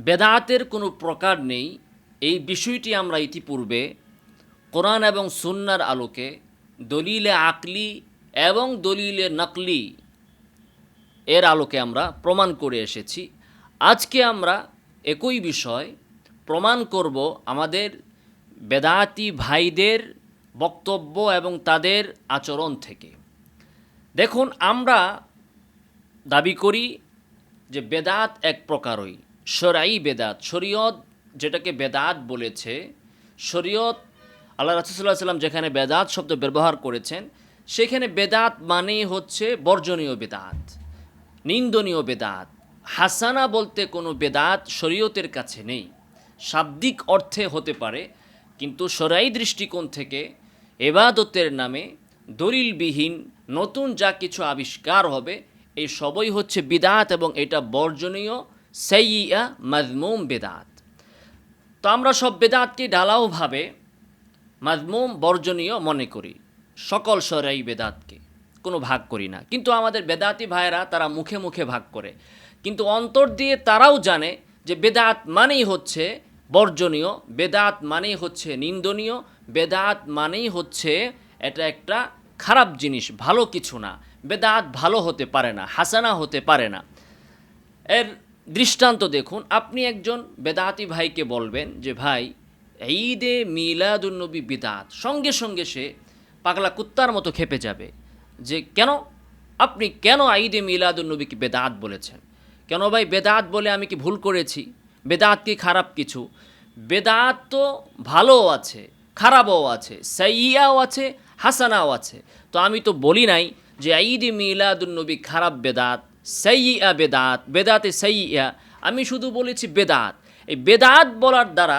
বেদাতের কোনো প্রকার নেই। এই বিষয়টি আমরা ইতিপূর্বে কোরআন এবং সুন্নার আলোকে দলিলে আকলি এবং দলিলে নকলি এর আলোকে আমরা প্রমাণ করে এসেছি। আজকে আমরা একই বিষয় প্রমাণ করব আমাদের বেদাতি ভাইদের বক্তব্য এবং তাদের আচরণ থেকে। দেখুন, আমরা দাবি করি যে বেদাত এক প্রকারই। সরাই বেদাত, শরীয়ত যেটাকে বেদাত বলেছে, শরীয়ত আল্লাহ রাসুল্লাহ সাল্লাম যেখানে বেদাত শব্দ ব্যবহার করেছেন, সেখানে বেদাত মানেই হচ্ছে বর্জনীয় বেদাত, নিন্দনীয় বেদাত। হাসানা বলতে কোনো বেদাত শরীয়তের কাছে নেই, শাব্দিক অর্থে হতে পারে, কিন্তু সরাই দৃষ্টিকোণ থেকে এবাদতের নামে দলিলবিহীন নতুন যা কিছু আবিষ্কার হবে, এই সবই হচ্ছে বিদাত এবং এটা বর্জনীয় সাইয়া মাজমুম বেদাত। তো আমরা সব বেদাতকে ঢালাওভাবে মাজমুম বর্জনীয় মনে করি। সকল সরাই বেদাতকে, কোনো ভাগ করি না। কিন্তু আমাদের বেদাতি ভাইয়েরা, তারা মুখে মুখে ভাগ করে। কিন্তু অন্তর দিয়ে তারাও জানে যে বেদাত মানেই হচ্ছে বর্জনীয়, বেদাত মানেই হচ্ছে নিন্দনীয়, বেদাত মানেই হচ্ছে এটা একটা খারাপ জিনিস, ভালো কিছু না। বেদাত ভালো হতে পারে না, হাসানা হতে পারে না। এর দৃষ্টান্ত দেখুন, আপনি একজন বেদাতি ভাইকে বলবেন যে, ভাই, ঈদে মিলাদুন্নবী বিদাত। সঙ্গে সঙ্গে সে পাগলা কুত্তার মতো খেপে যাবে। যে, কেন? আপনি কেন ঈদে মিলাদুন্নবীকে বেদাত বলেছেন? কেন ভাই, বেদাত বলে আমি কি ভুল করেছি? বেদাত কি খারাপ কিছু? বেদাত তো ভালোও আছে, খারাপও আছে সাইয়াও আছে, হাসানাও আছে। তো আমি তো বলি নাই যে, ঈদ মিলাদুন্নবী খারাপ বেদাত সাইয়া বেদাত, বেদাতে সাইয়া আমি শুধু বলেছি বেদাত। এই বেদাত বলার দ্বারা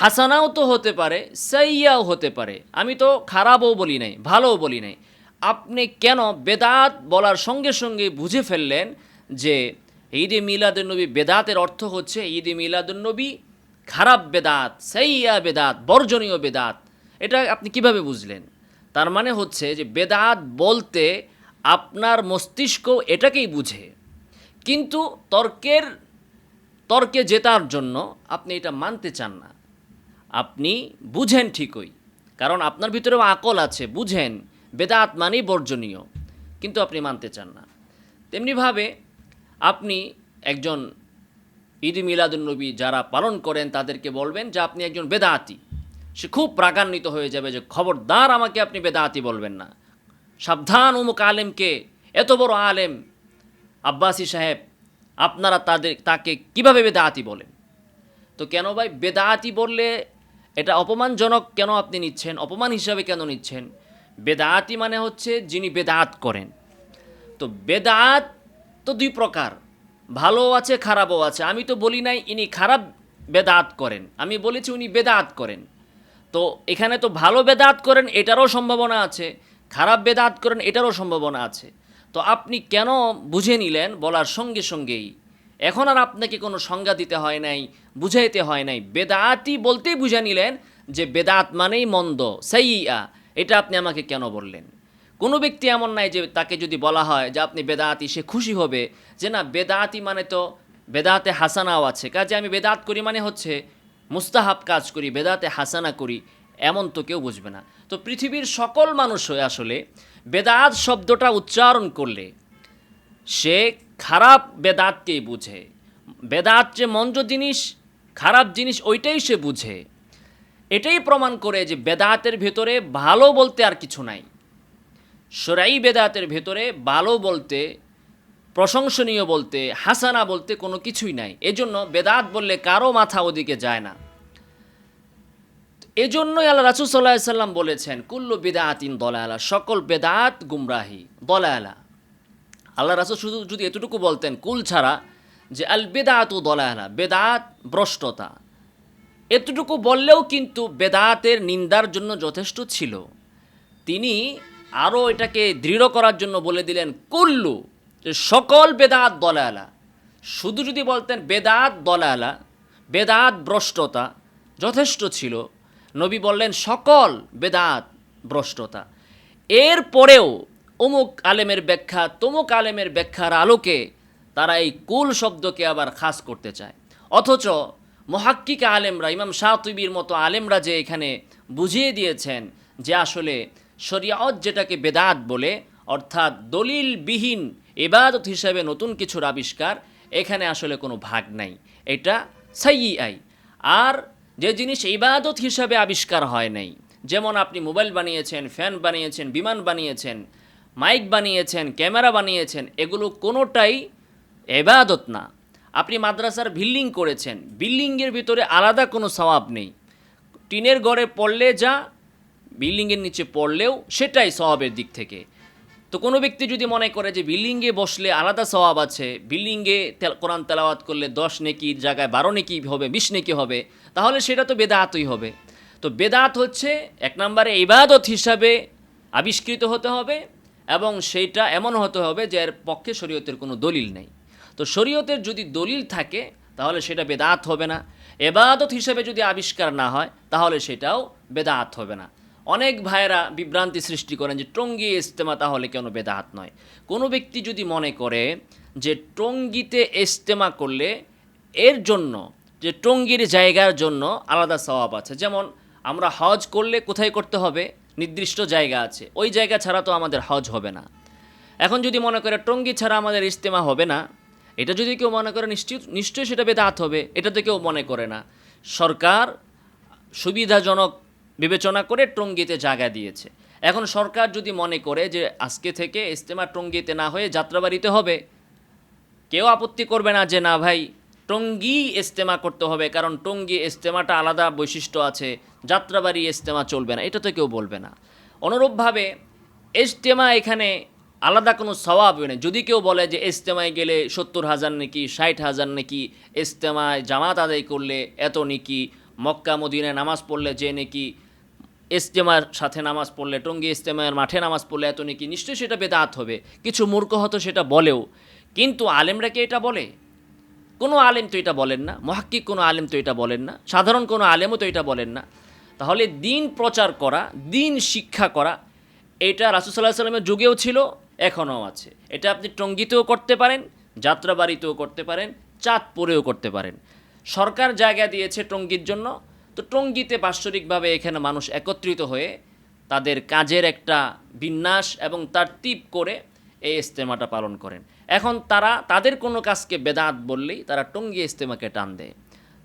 হাসানাও তো হতে পারে সাইয়াও হতে পারে। আমি তো খারাপও বলি নাই, ভালোও বলি নাই। আপনি কেন বেদাত বলার সঙ্গে সঙ্গে বুঝে ফেললেন যে ঈদে মিলাদুন্নবী বেদাতের অর্থ হচ্ছে ঈদে মিলাদুন্নবী খারাপ বেদাত সাইয়া বেদাত, বর্জনীয় বেদাত। এটা আপনি কীভাবে বুঝলেন? তার মানে হচ্ছে যে বেদাত বলতে আপনার মস্তিষ্ক এটাকেই বুঝে। কিন্তু তর্কের, তর্কে জেতার জন্য আপনি এটা মানতে চান না। আপনি বুঝেন ঠিকই, কারণ আপনার ভিতরেও আকল আছে, বুঝেন, বেদাত মানেই বর্জনীয়, কিন্তু আপনি মানতে চান না। তেমনিভাবে আপনি একজন ঈদ মিলাদুন্নবী যারা পালন করেন, তাদেরকে বলবেন যে আপনি একজন বেদাতি। সে খুব প্রাগান্বিত হয়ে যাবে যে খবরদার আমাকে আপনি বেদাতি বলবেন না। সাবধান উমুক আলেমকে। এত বড় আলেম। আব্বাসী সাহেব, আপনারা তাদের, তাকে কীভাবে বেদাতি বলেন? তো কেন ভাই বেদাতি বললে এটা অপমানজনক কেন আপনি নিচ্ছেন? অপমান হিসাবে কেন নিচ্ছেন? বেদাতি মানে হচ্ছে যিনি বেদাত করেন। তো বেদাত তো দুই প্রকার। ভালো আছে, খারাপও আছে। আমি তো বলি নাই, ইনি খারাপ বেদাত করেন। আমি বলেছি উনি বেদাত করেন। তো এখানে তো ভালো বেদাত করেন, এটারও সম্ভাবনা আছে। খারাপ বেদাত করেন, এটারও সম্ভাবনা আছে। তো আপনি কেন বুঝে নিলেন? বলার সঙ্গে সঙ্গেই। এখন আর আপনাকে কোনো সংজ্ঞা দিতে হয় নাই, বুঝাইতে হয় নাই। বেদাতি বলতেই বুঝে নিলেন যে বেদাত মানেই মন্দ সাইয়া এটা আপনি আমাকে কেন বললেন? কোনো ব্যক্তি এমন নাই যে তাকে যদি বলা হয় যে আপনি বেদাতি সে খুশি হবে। যে না বেদাতি মানে তো বেদাতে হাসানাও আছে। কাজে আমি বেদাত করি মানে হচ্ছে মুস্তাহাব কাজ করি, বেদাতে হাসানা করি। এমন তো কেউ বুঝবে না। তো পৃথিবীর সকল মানুষই আসলে বেদাত শব্দটা উচ্চারণ করলে সে খারাপ বেদাতকেই বুঝে। বেদাত যে মঞ্জ জিনিস, খারাপ জিনিস ওইটাই সে বুঝে। এটাই প্রমাণ করে যে বেদাতের ভেতরে ভালো বলতে আর কিছু নাই। সরাই বেদাতের ভেতরে ভালো বলতে, প্রশংসনীয় বলতে, হাসানা বলতে কোনো কিছুই নাই। এজন্য বেদাত বললে কারও মাথা ওদিকে যায় না। এজন্যই আল্লাহ রাসুল সাল্লাহ সাল্লাম বলেছেন, কুল্লু বেদাতিন দলায়ালা সকল বেদাত গুমরাহি দলায়ালা আল্লাহ রাসুল শুধু যদি এতটুকু বলতেন, কুল ছাড়া যে, আল বেদাত ও দলায়ালা বেদাত ভ্রষ্টতা। এতটুকু বললেও কিন্তু বেদাতের নিন্দার জন্য যথেষ্ট ছিল। তিনি আরও এটাকে দৃঢ় করার জন্য বলে দিলেন, কুল্লু যে, সকল বেদাত দলায়ালা শুধু যদি বলতেন, বেদাত দলায়ালা বেদাত ভ্রষ্টতা, যথেষ্ট ছিল। নবী বললেন, সকল বেদাত ভ্রষ্টতা। এর পরেও অমুক আলেমের ব্যাখ্যা, তমুক আলেমের ব্যাখ্যার আলোকে তারা এই কুল শব্দকে আবার খাস করতে চায়। অথচ মহাক্কিক আলেমরা, ইমাম শাহতুবির মতো আলেমরা যে এখানে বুঝিয়ে দিয়েছেন যে আসলে শরিয়ত যেটাকে বেদাত বলে, অর্থাৎ দলিলবিহীন এবাদত হিসাবে নতুন কিছুর আবিষ্কার, এখানে আসলে কোনো ভাগ নাই। এটা সাই আই আর যে জিনিস ইবাদত হিসাবে আবিষ্কার হয় নাই। যেমন আপনি মোবাইল বানিয়েছেন, ফ্যান বানিয়েছেন, বিমান বানিয়েছেন, মাইক বানিয়েছেন, ক্যামেরা বানিয়েছেন, এগুলো কোনোটাই এবাদত না। আপনি মাদ্রাসার বিল্ডিং করেছেন, বিল্ডিংয়ের ভিতরে আলাদা কোনো সওয়াব নেই। টিনের ঘরে পড়লে যা, বিল্ডিংয়ের নিচে পড়লেও সেটাই সওয়াবের দিক থেকে। তো কোনো ব্যক্তি যদি মনে করে যে বিল্ডিংয়ে বসলে আলাদা সওয়াব আছে, বিল্ডিংয়ে কোরআন তেলাওয়াত করলে দশ নেকির জায়গায় বারো নেকি হবে, বিশ নেকি হবে, তাহলে সেটা তো বেদাতই হবে। তো বেদাত হচ্ছে এক নম্বরে ইবাদত হিসাবে আবিষ্কৃত হতে হবে এবং সেইটা এমন হতে হবে যে এর পক্ষে শরীয়তের কোনো দলিল নেই। তো শরীয়তের যদি দলিল থাকে, তাহলে সেটা বেদাত হবে না। এবাদত হিসেবে যদি আবিষ্কার না হয়, তাহলে সেটাও বেদাত হবে না। অনেক ভাইয়েরা বিভ্রান্তি সৃষ্টি করেন যে টঙ্গি ইস্তেমা তাহলে কেন বেদাত নয়? কোনো ব্যক্তি যদি মনে করে যে টঙ্গিতে ইস্তেমা করলে এর জন্য, যে টঙ্গির জায়গার জন্য আলাদা স্বভাব আছে। যেমন, আমরা হজ করলে কোথায় করতে হবে? নির্দিষ্ট জায়গা আছে। ওই জায়গা ছাড়া তো আমাদের হজ হবে না। এখন যদি মনে করে টঙ্গি ছাড়া আমাদের ইস্তেমা হবে না, এটা যদি কেউ মনে করে নিশ্চয় নিশ্চয়ই সেটা বেদাত হবে। এটা তো কেউ মনে করে না। সরকার সুবিধাজনক বিবেচনা করে টঙ্গিতে জায়গা দিয়েছে। এখন সরকার যদি মনে করে যে আজকে থেকে ইস্তেমা টঙ্গিতে না হয়ে যাত্রাবাড়িতে হবে, কেউ আপত্তি করবে না যে না ভাই, টঙ্গি ইস্তেমা করতে হবে, কারণ টঙ্গি ইস্তেমাটা আলাদা বৈশিষ্ট্য আছে যাত্রাবাড়ি ইস্তেমা চলবে না, এটা তো কেউ বলবে না। অনুরূপভাবে ইস্তেমা এখানে আলাদা কোনো স্বভাব নেই। যদি কেউ বলে যে ইস্তেমায় গেলে সত্তর হাজার নাকি ষাট হাজার নাকি ইস্তেমায় জামাত আদায় করলে এত নাকি, মক্কা মদিনায় নামাজ পড়লে যে নাকি ইস্তেমার সাথে নামাজ পড়লে, টঙ্গি ইস্তেমার মাঠে নামাজ পড়লে এত নাকি, নিশ্চয়ই সেটা বেদাত হবে। কিছু মূর্খ হতো সেটা বলেও। কিন্তু আলেমরা কি এটা বলে? কোনো আলেম তো এটা বলেন না। মহাক্কিক কোনো আলেম তো এটা বলেন না। সাধারণ কোনো আলেমও তো এটা বলেন না। তাহলে দিন প্রচার করা, দিন শিক্ষা করা, এটা রাসুসাল্লাহ সাল্লামের যুগেও ছিল, এখনও আছে। এটা আপনি টঙ্গিতেও করতে পারেন, যাত্রাবাড়িতেও করতে পারেন, চাঁদপুরেও করতে পারেন। সরকার জায়গা দিয়েছে টঙ্গির জন্য তো টঙ্গিতে বাৎসরিকভাবে এখানে মানুষ একত্রিত হয়ে তাদের কাজের একটা বিন্যাস এবং তার তারতিব করে এই ইস্তেমাটা পালন করেন। এখন তারা, তাদের কোনো কাজকে বেদাত বললেই তারা টঙ্গি ইস্তেমাকে টান দেয়।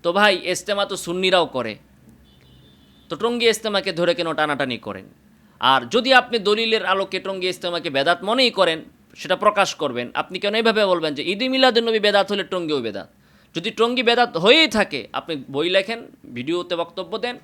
তো ভাই ইস্তেমা তো সুন্নিরাও করে। তো টঙ্গি ইস্তেমাকে ধরে কেন টানাটানি করেন? আর যদি আপনি দলিলের আলোকে টঙ্গি ইস্তেমাকে বেদাত মনেই করেন, সেটা প্রকাশ করবেন, আপনি কেন এইভাবে বলবেন যে ঈদে মিলাদুন্নবী বেদাত হলে টঙ্গিও বেদাত? যদি টঙ্গি বেদাত হয়েই থাকে, আপনি বই লেখেন, ভিডিওতে বক্তব্য দেন,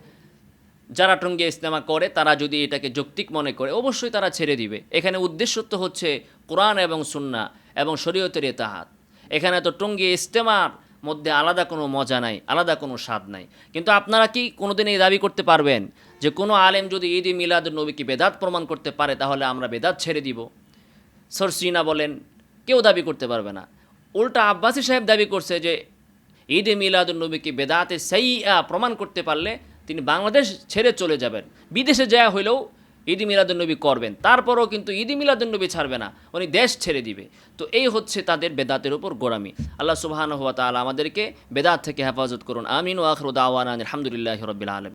যারা টঙ্গি ইস্তেমা করে, তারা যদি এটাকে যৌক্তিক মনে করে, অবশ্যই তারা ছেড়ে দিবে। এখানে উদ্দেশ্য তো হচ্ছে কোরআন এবং সুন্না এবং শরীয়তের এতাহাত এখানে তো টঙ্গি ইস্তেমার মধ্যে আলাদা কোনো মজা নাই, আলাদা কোনো স্বাদ নাই। কিন্তু আপনারা কি কোনোদিন এই দাবি করতে পারবেন যে কোনো আলেম যদি ঈদ মিলাদ নবীকে বেদাত প্রমাণ করতে পারে, তাহলে আমরা বেদাত ছেড়ে দিব? সরসিনা বলেন, কেউ দাবি করতে পারবে না। উল্টা আব্বাসী সাহেব দাবি করছে যে ঈদ মিলাদুলনবীকে বেদাতে সেই প্রমাণ করতে পারলে তিনি বাংলাদেশ ছেড়ে চলে যাবেন। বিদেশে যাওয়া হইলেও ঈদ মিলাদুলনবী করবেন। তারপরও কিন্তু ঈদ মিলাদুলনবী ছাড়বে না, উনি দেশ ছেড়ে দিবে। তো এই হচ্ছে তাদের বেদাতের উপর গোড়ামি। আল্লাহ সুবাহান হাত আমাদেরকে বেদাত থেকে হেফাজত করুন। আমিন ও আখরুদ আওয়ান আলহামদুলিল্লাহ রবিল আলম